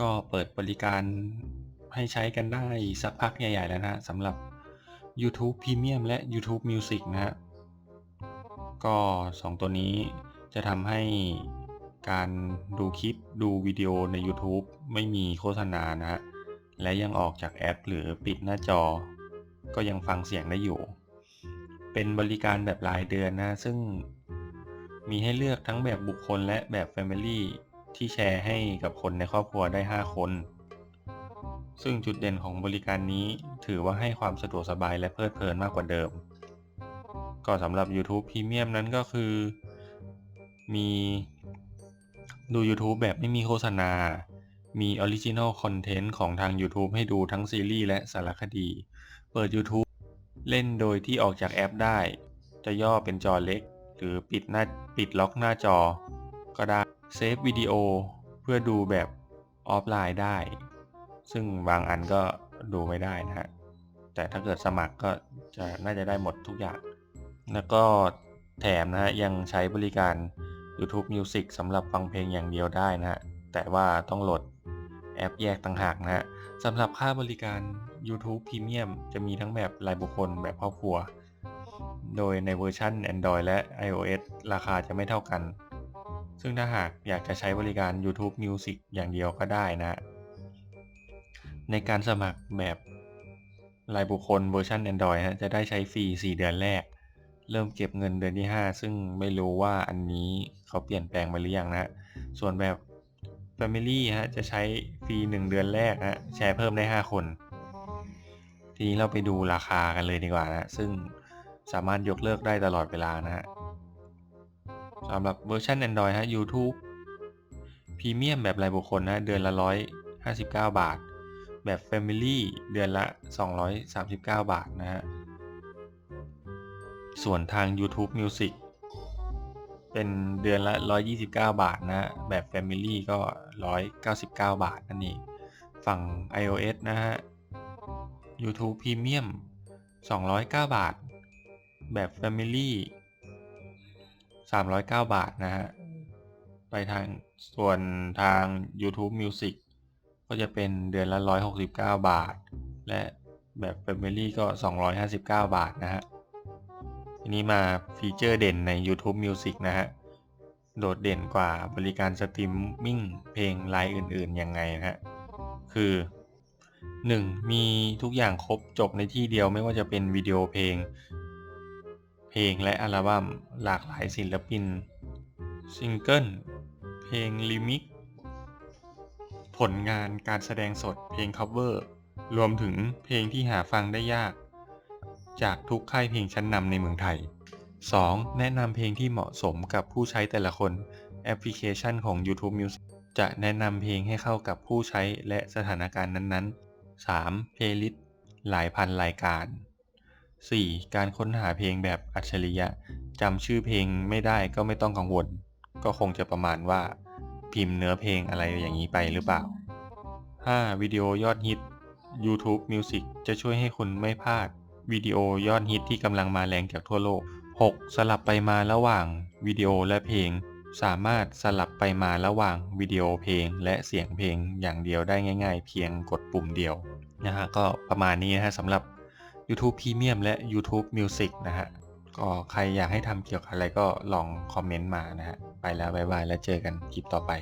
ก็เปิดบริการให้ใช้กันได้สักพักใหญ่ ๆ แล้วนะสำหรับ YouTube Premium และ YouTube Music นะฮะ ก็ 2 ตัวนี้จะทำให้การดูคลิปดูวิดีโอใน YouTube ไม่มีโฆษณานะฮะ และยังออกจากแอปหรือปิดหน้าจอ ก็ยังฟังเสียงได้อยู่ เป็นบริการแบบรายเดือนนะ ซึ่งมีให้เลือกทั้งแบบบุคคลและแบบ Family ที่แชร์ให้กับคนในครอบครัวได้ 5 คน ซึ่งจุดเด่นของบริการนี้ถือว่าให้ความสะดวกสบายและเพลิดเพลินมากกว่าเดิม ก็สำหรับ YouTube Premium นั้นก็คือ มีดู YouTube แบบไม่มีโฆษณา มี Original Content ของทาง YouTube ให้ดูทั้งซีรีส์และสารคดี เปิด YouTube เล่นโดยที่ออกจากแอปได้ จะย่อเป็นจอเล็ก หรือปิดหน้าปิดล็อกหน้าจอก็ได้ เซฟวิดีโอเพื่อดูแบบออฟไลน์ได้ ซึ่งบางอันก็ดูไม่ได้นะฮะ แต่ถ้าเกิดสมัครก็จะน่าจะได้หมดทุกอย่าง แล้วก็แถมนะฮะ ยังใช้บริการ YouTube Music สำหรับฟังเพลงอย่างเดียวได้นะฮะ แต่ว่าต้องโหลดแอปแยกต่างหากนะฮะสำหรับค่าบริการ YouTube Premium จะมีทั้งแบบรายบุคคลแบบครอบครัว โดยในเวอร์ชัน Android และ iOS ราคาจะไม่เท่ากัน ซึ่งถ้าหากอยากจะใช้บริการ YouTube Music อย่างเดียวก็ได้นะ ในการสมัครแบบรายบุคคลเวอร์ชัน Android ฮะจะได้ใช้ฟรี 4 เดือนแรก เริ่มเก็บเงินเดือนที่ 5 ซึ่งไม่รู้ว่าอันนี้เขาเปลี่ยนแปลงมาหรือยังนะส่วนแบบ Family ฮะจะใช้ฟรี 1 เดือนแรกฮะแชร์เพิ่มได้ 5 คน ทีนี้เราไปดูราคากันเลยดีกว่านะ ซึ่งสามารถยกเลิกได้ตลอดเวลานะฮะ สำหรับเวอร์ชัน Android ฮะ YouTube พรีเมียมแบบรายบุคคลนะเดือนละ 159 บาท แบบ Family เดือนละ 239 บาทนะฮะ ส่วนทาง YouTube Music เป็นเดือนละ 129 บาทนะ แบบ Family ก็ 199 บาทนั่นเอง ฝั่ง iOS นะฮะ YouTube Premium 209 บาท แบบ Family 309 บาทนะฮะ ไปทางส่วนทาง YouTube Music ก็จะเป็นเดือนละ 169 บาท และแบบ Family ก็ 259 บาทนะฮะทีนี้มาฟีเจอร์เด่นใน YouTube Music นะฮะ โดดเด่นกว่าบริการสตรีมมิ่งเพลงรายอื่นๆ ยังไงนะฮะ คือ 1. มีทุกอย่างครบจบในที่เดียวไม่ว่าจะเป็นวิดีโอเพลง เพลงและอัลบั้มหลากหลายศิลปิน ซิงเกิล เพลงลิมิก ผลงานการแสดงสดเพลง cover รวมถึงเพลงที่หาฟังได้ยาก จากทุกค่ายเพลงชั้นนำในเมืองไทย 2. แนะนำเพลงที่เหมาะสมกับผู้ใช้แต่ละคนแอปพลิเคชันของ YouTube Music จะแนะนำเพลงให้เข้ากับผู้ใช้และสถานการณ์นั้นๆ 3. เพลย์ลิสต์หลายพันรายการ 4. การค้นหาเพลงแบบอัจฉริยะจำชื่อเพลงไม่ได้ก็ไม่ต้องกังวล ก็คงจะประมาณว่า พิมพ์เนื้อเพลงอะไรอย่างนี้ไปหรือเปล่า 5. วิดีโอยอดฮิต YouTube Music จะช่วยให้คุณไม่พลาด วิดีโอยอดฮิตที่กำลังมาแรงจากทั่วโลก 6. สลับไปมาระหว่างวิดีโอและเพลง สามารถสลับไปมาระหว่างวิดีโอเพลง และเสียงเพลงอย่างเดียวได้ง่าย ๆ เพียงกดปุ่มเดียวนะฮะก็ประมาณนี้นะฮะสำหรับ YouTube Premium และ YouTube Music นะฮะ ก็ใครอยากให้ทำเกี่ยวกับอะไรก็ลองคอมเมนต์มานะฮะ ไปแล้วบายบาย แล้วเจอกันคลิปต่อไป